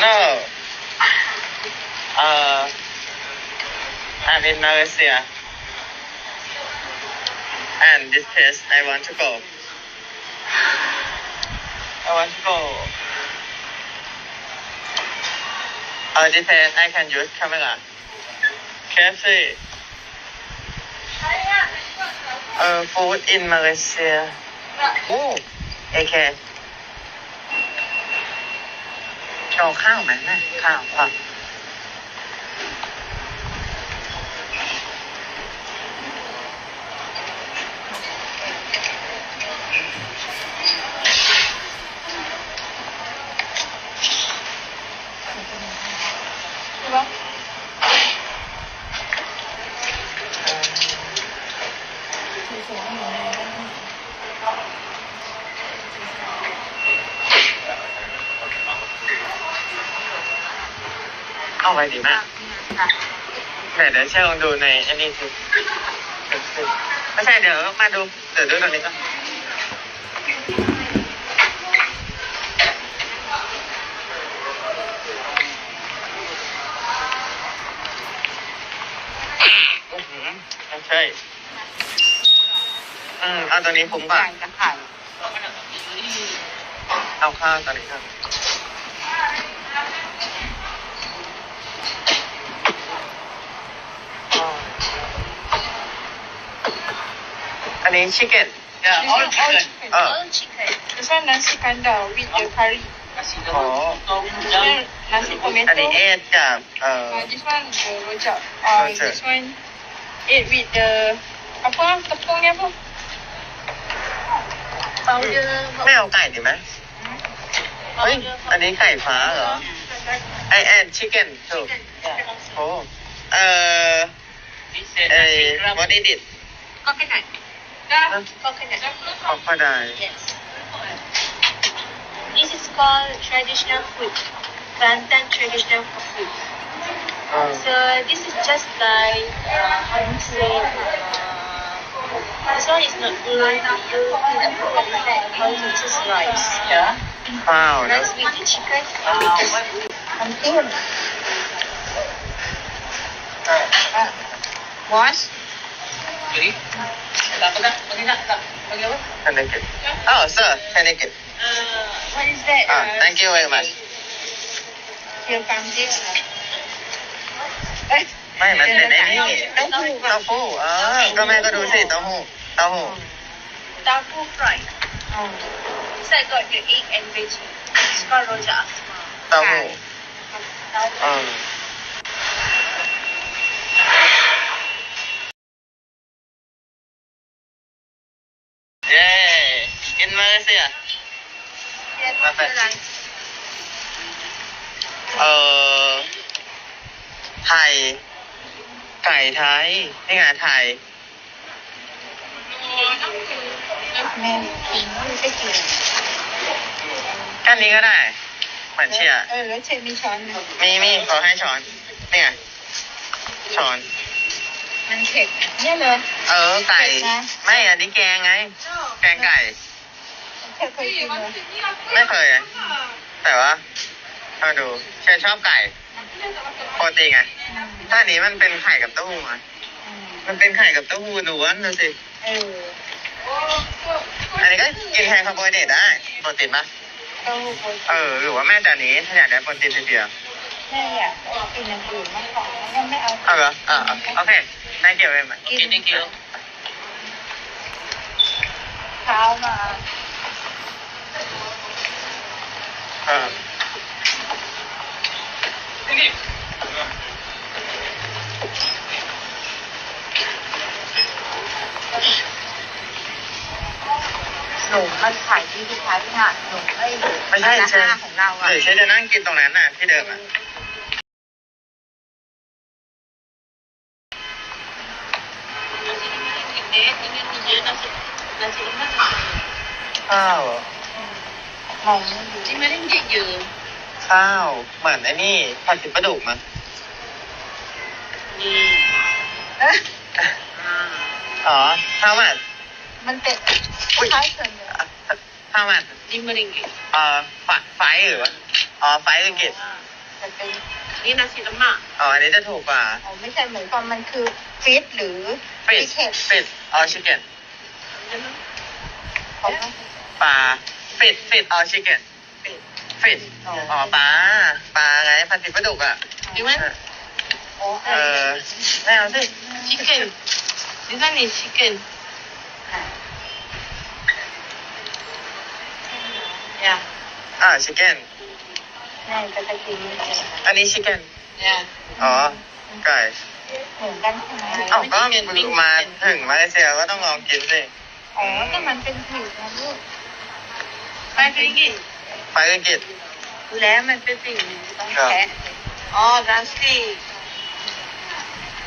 Hello. Uh, I'm in Malaysia. And this place, I want to go. I want to go. Uh, this place, I can use camera. Can KFC. Uh, food in Malaysia. Oh, AK. ชอข้าวไหมแม่ข้าวอะเอาว ดีมากไหนเดี๋ยวเชื่อลองดูในอันนี้สิไม่ใช่เดี๋ยวมาดูเดี๋ยวดูตรงนี้ก่อนใช่อืมเอาตัวนี้ผมก่อนไก่กับไข่เอาข้าวตอนนี้ครับ อันนี้ชิคเก้น Yeah, all chicken. Oh. All chicken. This one nasi kandar with the curry. อ๋อ This one nasi อันนี้ tomato. เอทกับเอ่อ Uh, this one the rojak. Uh, Rojak. this one eat with the apa tepung ni apa? Powder. ไม่เอาไก่ดีไหมเฮ้ยอันนี้ไก่ฟ้าเหรอไอแอนชิคเก้นถูกโอ้เอ่อเอ่อ what is it Coconut. Yeah, coconut. ขอบพระได Yes. This is called traditional food. Kelantan traditional food. เออ So this is just like uh, how do you say? Uh, this one is not like how to just rice. Yeah. ข้าวนะ Rice with the chicken and with the Something. Wash. Can I get Oh sir can I get Uh, what is that? Ah, thank you very much Dia panggil. ไม่ มันเป็นไอ้นี่เต้าหู้เต้าหู้เออก็แม่ก็ดูสิเต้าหู้เต้าหู้ Tahu fried. Oh. Inside got the egg and veggie. It's called rojak asma. เต้าหู้ กินมาเลเซีย Perfect. เออไทย ไก่ไทยนี่ไงไทยแม่กินไม่ได้กินแค่นี้ก็ได้ เหมือนเชียร์เออแล้วเชฟมีช้อนไหมมีมีขอให้ช้อนนี่ไงช้อน มันเผ็ดเนี่ยเลย เออไก่เผ็ดนะไม่อันนี้แกงไง แกงไก่ เธอเคยกินไหมไม่เคยอะแต่ว่าเอาดูเชนชอบไก่ปกติไงถ้าอันนี้มันเป็นไข่กับเต้าหู้ไงอืมมันเป็นไข่กับเต้าหู้ล้วนดูสิเอออันนี้ก็กินแทนคาร์โบไฮเดรตได้โปรตีนปะเต้าหู้โบเออหรือว่าแม่จานนี้ถ้าอยากได้โปรตีนเพียวแม่อยากกินอย่างอื่นมากกว่าแล้วไม่เอาๆเอาเหรออ่าโอเคได้เกี่ยวเลยไหมกินเกี่ยวเช้ามา หนูมันขายที่ที่ขายค่ะหนูไม่ไม่ใช่เชนของเราอะหรือเชนจะนั่งกินตรงนั้นน่ะที่เดิมอะข้าว เหรอมองไม่ดู Di mana dia je? ข้าวเหมือนไอ้นี่ผัดผิดปลาดุกมั้ย Ni. เอ๊ะอ๋อข้าวมันมันเป็นอุ๊ยคล้ายเกินเลยข้าวมัน Lima ringgit. เอ่อไฟไฟหรือว่าอ๋อไฟอังกฤษอจะเป็นนี่นาซิลามะอ๋ออันนี้จะถูกกว่าอ๋อไม่ใช่เหมือนกันมันคือฟิตหรือฟิชเห็ดฟิชออชิเก้นของปลา ฟิตฟิตอ๋อชิเก้นฟิตอ๋อปลาปลาไงพันธุ์ฟิตปลาดุกอะจริงไหมอ้เออไม่เอาสิชิเก้นนี่นั่นนี่ชิเก้นอะอ่าชิเก้นนั่นก็จกินอันนี้ชิเก้นอ๋อไก่เหมือนกันใช่ไหมเอ้าก็มาถึงมาเลเซียก็ต้องลองกินสิอ๋อแต่มันเป็นผิวนะลูก five ringgit ไปอังกฤษดูแล้วมันเป็นสิ่งหนึ่งที่ต้องแคะ oh drumstick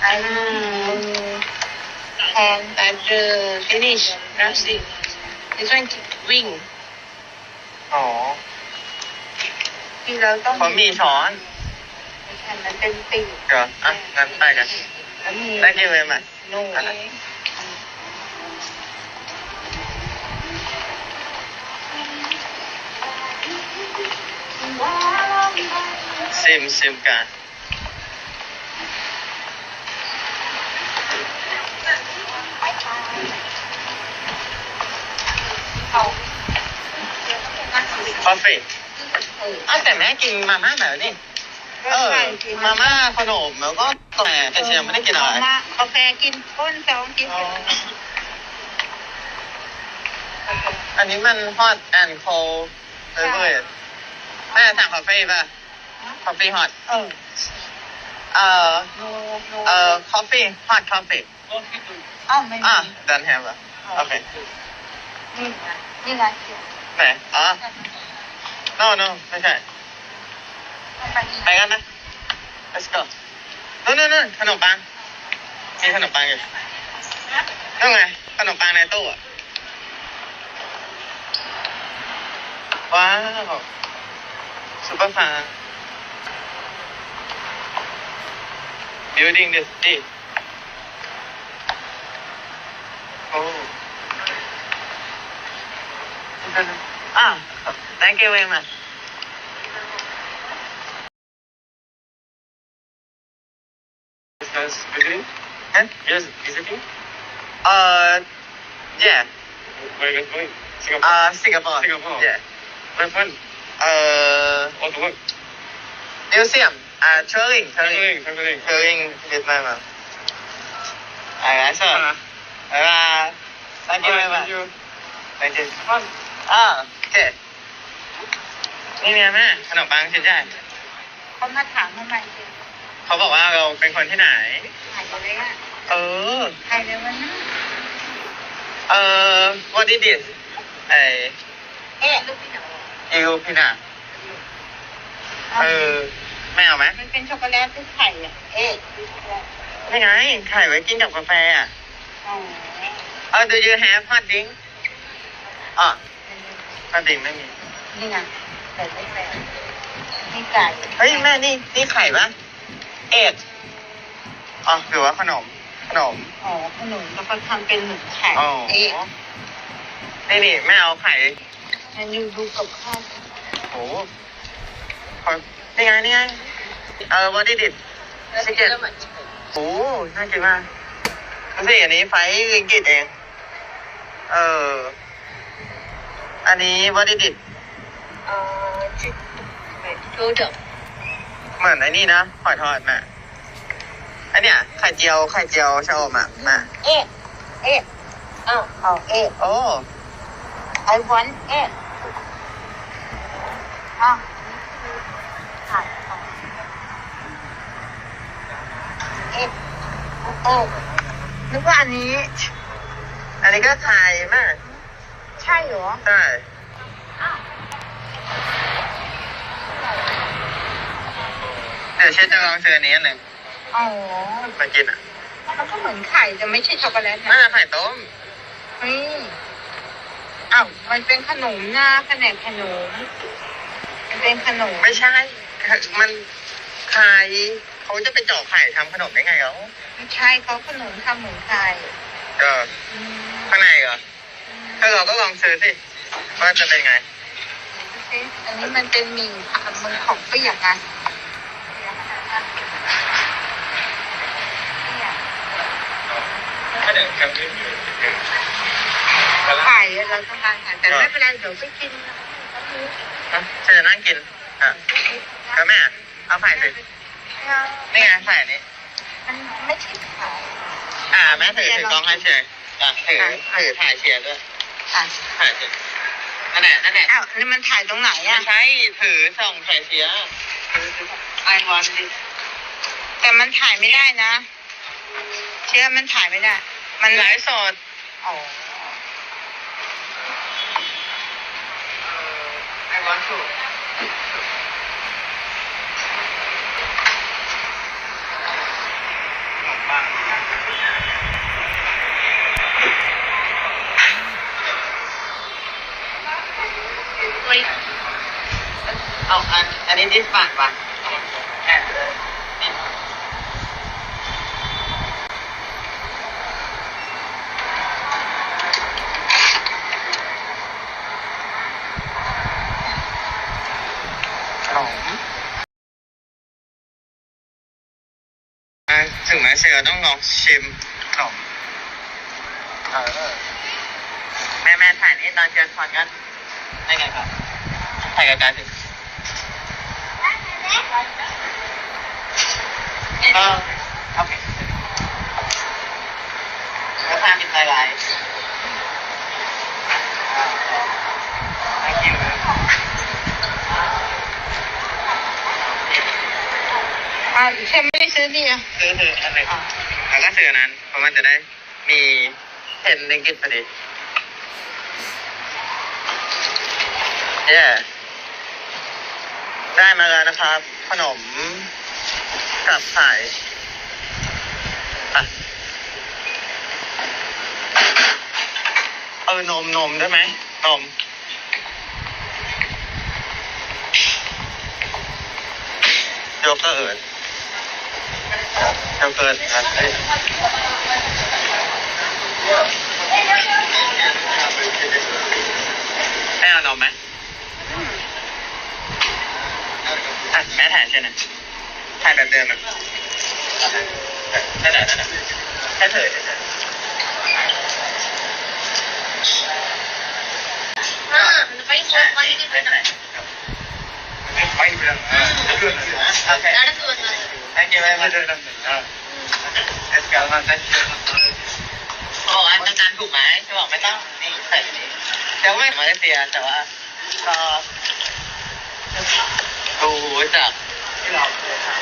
ไอ้แทน at the finish drumstick this one wing อ๋อที่เราต้องเขามีช้อนไม่ใช่มันเป็นปีกเดี๋ยวอะงั้นไปกันแล้วมีได้กี่เวรมาโน่ ซิมซิมกันคอฟฟี่อะแต่แม่กินมาม่าแบบนี้เออมาม่าขนมแล้วก็กาแฟแต่เชียงไม่ได้กินอะไรกาแฟกินก้นสองกินอันนี้มัน hot and cold เลย เว้ยแม่สั่งคาเฟ่ป่ะคาเฟ่ hot เออ เอ่อโนโนเอ่อ coffee hot coffee อ้าวไม่มีอะ don't have อะโอเคนี่ไงนี่ไงเขียนไหนอ๋อ no no ไม่ใช่ ไปไปกันนะ let's go นู่นนู่นนู่นขนมปัง มีขนมปังอยู่นั่นไงขนมปังในตู้อะว้าว ซุปเปอร์ฟาร์ building the city โอ้อะ thank you very much Guys, visiting? Huh? Yes, visiting? Uh, yeah. Where are you guys going? Singapore? Uh, Singapore. Singapore. Yeah. Where fun? Uh, What to work? museum. Uh, touring. Touring. Traveling, traveling. Touring Vietnam. Alright, so. Uh, Bye bye. Thank you very thank much. you. Thank you. Fun. อ่าโอเค นี่เนี่ยแม่ขนมปังชิ้นใหญ่เขามาถามทำไมสิเขาบอกว่าเราเป็นคนที่ไหนถ่ายเลยอะเออถ่ายเลยวันนั้นเออ what is this ไอ เอ๊ะลูกพี่หนู อิวพินาเออแม่เอาไหมมันเป็นช็อกโกแลตที่ไข่อะ เอ๊ะไม่ไงไข่ไว้กินกับกาแฟอะอ๋อเออ do you have hot drink อะ hot drink ไม่มี นี่ไงแต่ไม่แปลกนี่ไก่เฮ้ยแม่นี่นี่ไข่ปะเอ็ดอ๋อหรือว่าขนม ขนม อ๋อขนมแล้วก็ทำเป็นหมึกไข่ อ๋อ เอ๊ะ นี่นี่แม่เอาไข่ แอนดูดูกับข้าวโอ้ขอนี่ไงนี่ไงเออวันที่ดิบชิคเก้นโอ้น่ากินมากรู้สึกอันนี้ไฟอังกฤษเอง เออ อันนี้วันที่ดิบเอ่อชิคดูดเหมือนไอ้นี่นะหอยทอดแม่อันเนี้ยไข่เจียวไข่เจียวชะอมอะมาเอ๊ะเอ๊ะอ้าวเอ๊ะโอ้ I want it เอ๊ะอ้าวถ่ายเอาเอ๊ะเอ๊ะนึกว่าอันนี้ อันนี้ก็ไทยแม่ใช่เหรอใช่เดี๋ยวเชฟจะลองซื้ออันนี้อันหนึ่งอ๋อมากินอะมันก็เหมือนไข่แต่ไม่ใช่ช็อกโกแลตน่านะจะไข่ต้มนี่อ้าวมันเป็นขนมหน้าแผนกขนมมัน เป็นขนมไม่ใช่ มันไข่เขาจะไปเจาะไข่ทำขนมได้ไงเหรอไม่ใช่เขาขนมทำเหมือนไข่เอออืมข้างในเหรอถ้าเราก็ลองซื้อสิว่าจะเป็นไงดูสิอันนี้มันเป็นหมี่ผัดมันของเปียกนะถ้าเดี๋ยวแคมป์นี้อยู่ถ่ายเราต้องการถ่ายแต่ไม่เป็นไรเดี๋ยวไปกิน อะฉันจะนั่งกินอะก็แม่ เอาไผ่สินี่ไงไผ่นี้ มันไม่ใช่ถ่ายอ่า แม่ถือถือกล้องให้เชียร์อะถือถือถ่ายเชียร์ด้วยอะถ่ายเชียร์นั่นแหละนั่นแหละอ้าวนี่มันถ่ายตรงไหนไม่อะใช่ถือส่องถ่ายเชียร์ไอวันดิแต่มันถ่ายไม่ได้นะ เชื่อมันถ่ายไม่ได้ มันไลฟ์สดอ๋อ ไอวันถูกเอาอันอันนี้ดิสบาทป่ะแอบนี่ ขนมอะถึงแม้เชอต้องลองชิมขนมเออแม่แม่ถ่ายนี่ตอนเจอคอนกันได้ไงครับถ่ายกับการถึงเออโอเคแล้วทานเป็นลายๆอ่าไม่กินเลยอ่าเชื่อไม่ได้ซื้อนี่อะซื้อคืออันหนึ่งแล้ว ก็ซื้ออันนั้น เพราะมันจะได้มีเห็นลิงกิตพอดีเย้ได้มาแล้วนะครับ ขนมกับไข่อะเออนมนมได้ไหมนมโยเกิร์ตโยเกิร์ตครับเอ้ยให้เอานมไหมอะแม่ถ่ายใช่ไหมถ่ายแบบเดิมอะนั่นแหละนั่นแหละแค่เถอะ Ah, paling kuat paling dia ไม่ถ่ายไม่เรื่องโอเค ada tu mana. Thank you very much เอสกาลมันได้เขาบอกว่าอาจารย์ถูกไหมจะบอกไม่ต้องนี่ใส่แบบนี้แต่ว่าไม่มาเลเซียแต่ว่าก็ดูจากที่เราเคยทำ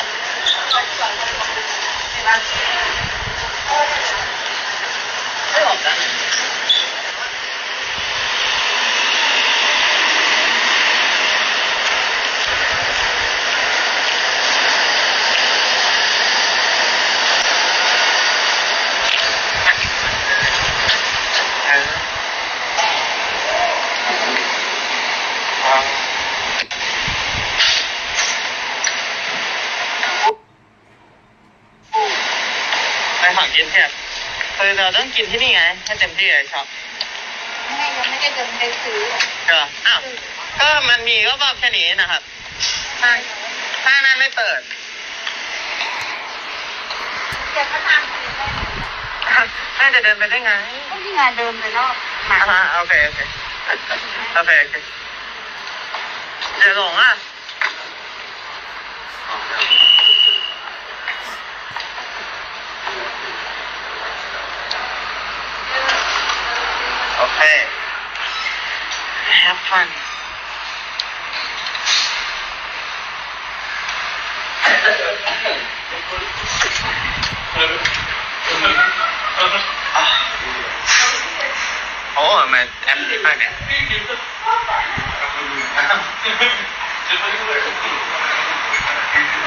ไม่บอกนะเอออ่า ไปฝั่งกินเทียบคือเราต้อง กินที่นี่ไงให้เต็มที่เลยชอบแม่ยังไม่ได้เดินไปซื้อก็อ้าวก็มันมีก็แบบแค่นี้นะครับ ถ้าถ้านั้นไม่เปิดเดี๋ยวก็ตามไปได้น่าจะเดินไปได้ไงก็ที่งานเดิมเลยเนาะหมาอ่าโอเคโอเคโอเคโอเคเดี๋ยวหลงอะ โอเค have fun อะโอ้มันแอปดีมากเนี่ย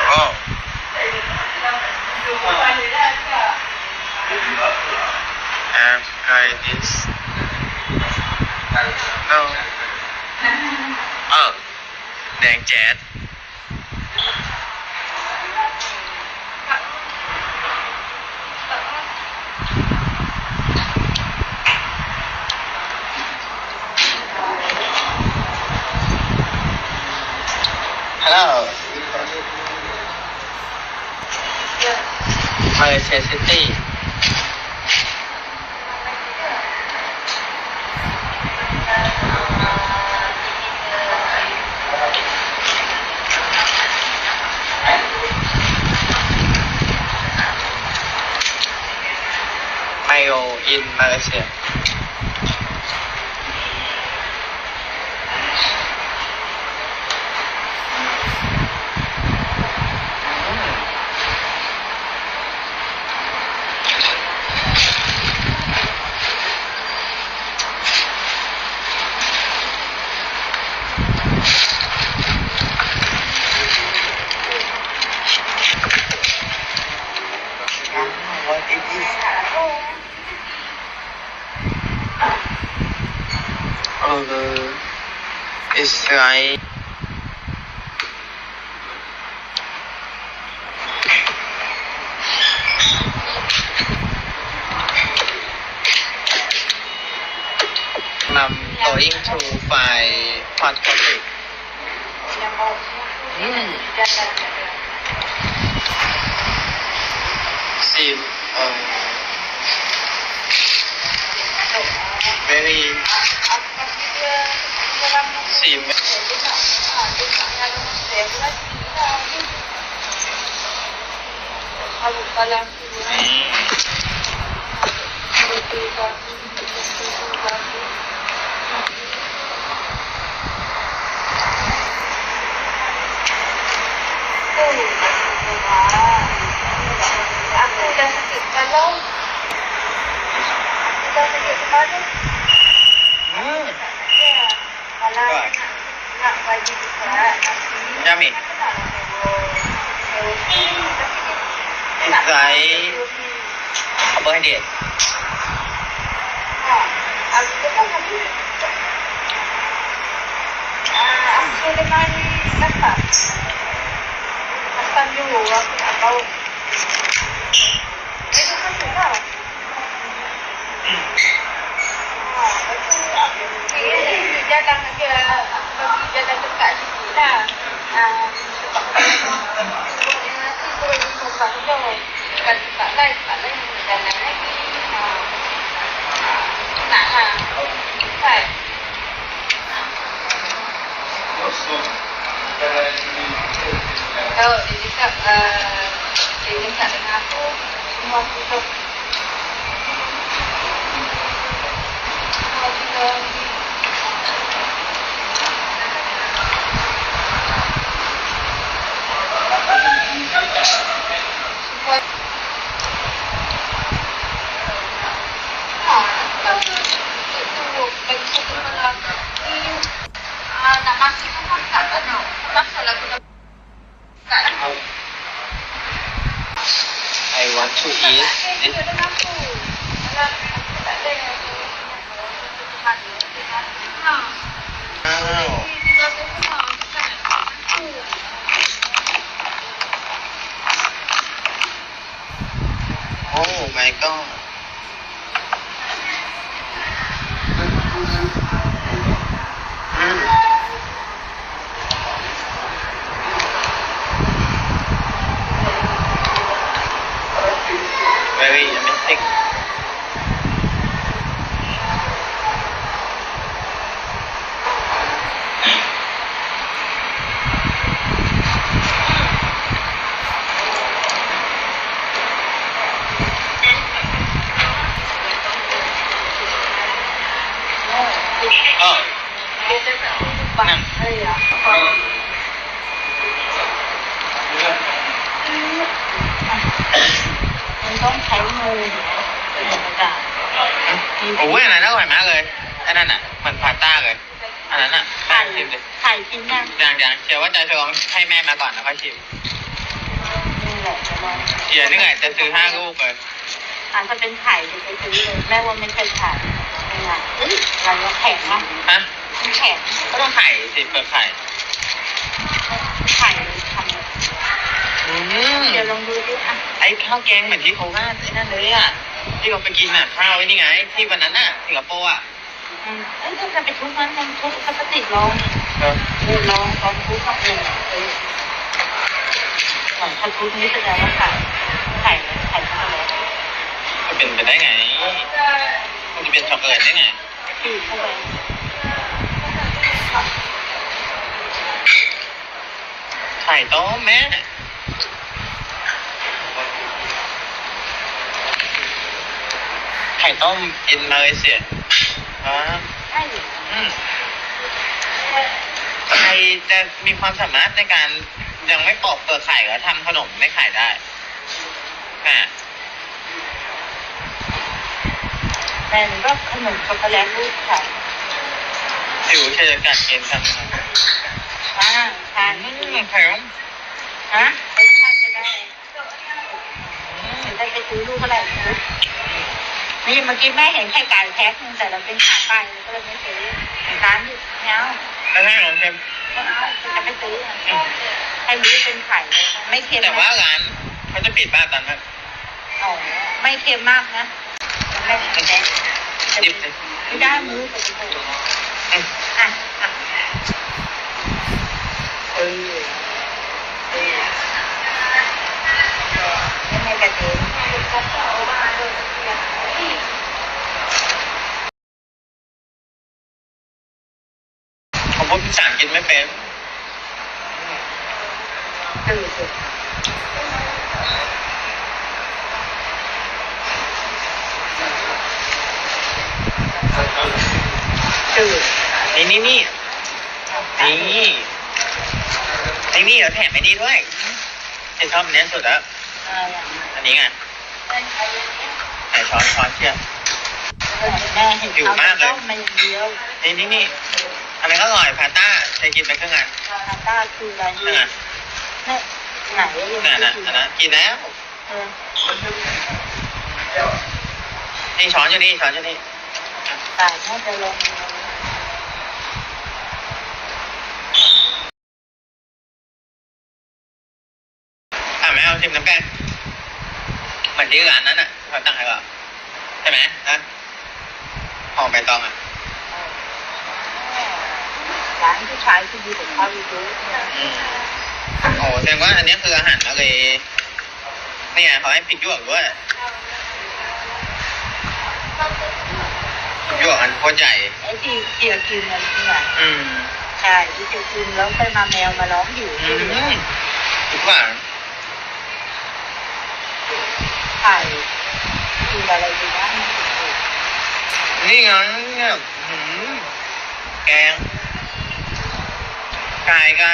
โอ้ Have tried this no เออแดงแจ๊ด Hello มาเลเซียซิตี้ ไม โออิน of the Israel. I'm going to find hot coffee. Mm. See, um, very seem Aku dah sakit kepala. Dah sakit kepala kalau nak, nak bagi dekat tapi Jamie. Okay. Apa dia? Aku tak tahu Aku dengan Kakak Kakak dulu Aku tak tahu Dia tu kan juga Aku tak tahu jalan ke pergi jalan dekat sini lah. Sebab yang nanti boleh sumpah tu. Bukan sumpah lain, sumpah lain pergi jalan lagi. Nak lah. Kan? Kalau dia cakap, uh, dia cakap dengan aku, semua aku tahu. Semua aku tahu. I want to eat this. Wow. Oh my god. Very amazing. โอ้ยอันนั้นอร่อยมากเลย อันนั้นอะเหมือนพาสต้าเลย อันนั้นอะไข่ชิมดิไข่กินยังยังยังเชียวว่าจะลองให้แม่มาก่อนแล้วค่อยชิมนี่แหละจะลองเชียวนึกไงจะซื้อห้าลูกเลยอะถ้าเป็นไข่จะไปซื้อเลยแม่ว่าไม่ใช่ไข่ไม่ไงเอ้ยอะไรวะแข็งมั้งฮะมันแข็งก็ต้องไข่สิเปลือกไข่ไข่เลยทำเลยอืมเดี๋ยวลองดูดิอะไอ้ข้าวแกงเหมือนที่เขาว่าไอ้นั่นเลยอะ ที่เราไปกินอะข้าวไอ้นี่ไง ที่วันนั้นอะสิงคโปร์อะอืมเอ้ยถ้าไปทุบนั้นลองทุบพลาสติกลองเออเออลองลองทุบกับหนึ่งเออโของพัทุนี้แสดงว่าไข่ไข่ไข่ช็อกโกแลตจะเป็นไปได้ไงมันจะเป็นช็อกโกแลตได้ไงที่เข้าไปไข่ต้มแม่ ไข่ต้มอินมาเลเซียอ่าใช่อืมใครจะมีความสามารถในการยังไม่ปอกเปลือกไข่แล้วทำขนมไม่ขายได้อ่าแต่หนูก็ขนมช็อกโกแลตรูปไข่สิวเชยกัดเกมกันนะครับอ่าทานอืนี่มไข่ต้มฮะรสชาติจะได้จะได้ไปซื้อลูกอะไร นะนี่เมื่อกี้แม่เห็นไข่ไก่แพ็คนึงแต่เราเป็นขาไก่ก็เลยไม่ซื้อร้านอยู่เนี้ยแล้วให้ของเค็มไม่เอาจะไม่ซื้อให้รู้เป็นไข่เลยไม่เค็มแต่นะว่าร้านเขาจะปิดบ้านตอนนั้นอ๋อไม่เค็มมากนะแม่แพ็คหยิบเลยไม่ได้มือจะไปซื้ออืมอะอะเออเออไม่ให้กระเทียมผมพูดภาษาอังกฤษไม่เป็นตื่นสิตื่นี่นี่นี่นี่นี่นี่เดี๋ยวแถมไอ้นี่ด้วยฉันชอบอันเนี้ยสุดแล้วอันนี้ไง ไหนช้อนช้อนเชียร์แม่เห็นเอาไปต้มมาอย่างเดียวนี่นี่นี่อันนั้นก็อร่อยพาต้าใช้กินไปครึ่งอันพาต้าคืออะไรครึ่งอันเนี่ยไหนยังนั่นไม่น่ะกินอันนั้นกินแล้วเออนี่ช้อนอยู่นี่ช้อนอยู่นี่ตายน่าจะลงอะไม่เอาชิมน้ำแป้ง เหมือนที่ร้านนั้นอะเขาตั้งให้เราใช่ไหมนะหอมใบตองอะร้านผู้ชายที่ดีของเขาอยู่ด้วยอืมโอ้แสดงว่าอันนี้คืออาหารทะเลเนี่ยเขาให้พริกหยวกด้วยพริกหยวกอันโคตรใหญ่ไอ้ที่เจียกินอะไรเนี่ยอืมใช่ที่เจียกินแล้วไปมาแมวมาร้องอยู่อืที่มทุกอย่าง ไข่กินอะไรดีนะนี่ไงเนี่ยหืมแกงไก่ไก่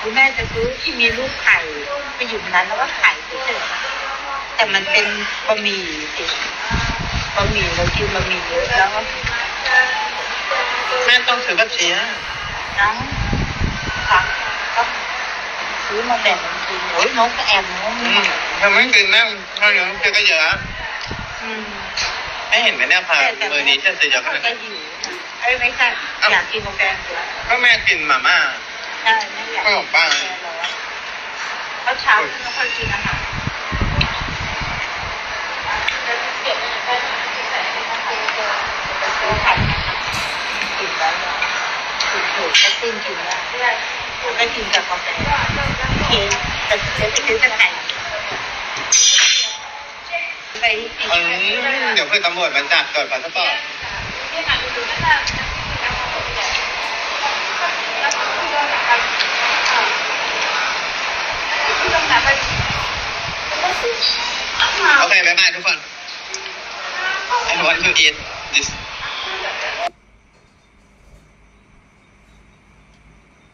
คุณแม่จะซื้อที่มีลูกไข่ไปอยู่ในนั้นแล้วก็ไข่เฉยๆแต่มันเป็นบะหมี่สิบะหมี่เรากินบะหมี่เยอะแล้วก็แม่ต้องถือแบบเชียร์น้ำผักก็ ซื้อมาแบ่งกันกินโอ้ยนกก็แอมนกอืมทำไมกินแม่ข้าวเหนียวเจอก็เยอะอืมไม่เห็นไหมเนี่ยพาเบอร์นี้เชื่อซื้อเยอะขนาดก็นี้หิวเอ้ยไม่ใช่อยากกินกาแฟเยอะก็แม่กินมาม่า ใช่ไม่อยากขนมปังเพราะเช้าไม่ค่อยกินอาหารซื้อไข่กินแล้วกินถูกก็ติ้งกินแล้ว ไม่กินกับกาแฟเค้กแต่จะไปซื้อแต่ไข่ไปอืมเดี๋ยวเพื่อนตำรวจมันจับตรวจพาสปอร์ตโอเคบ๊ายบายทุกคน I want to eat this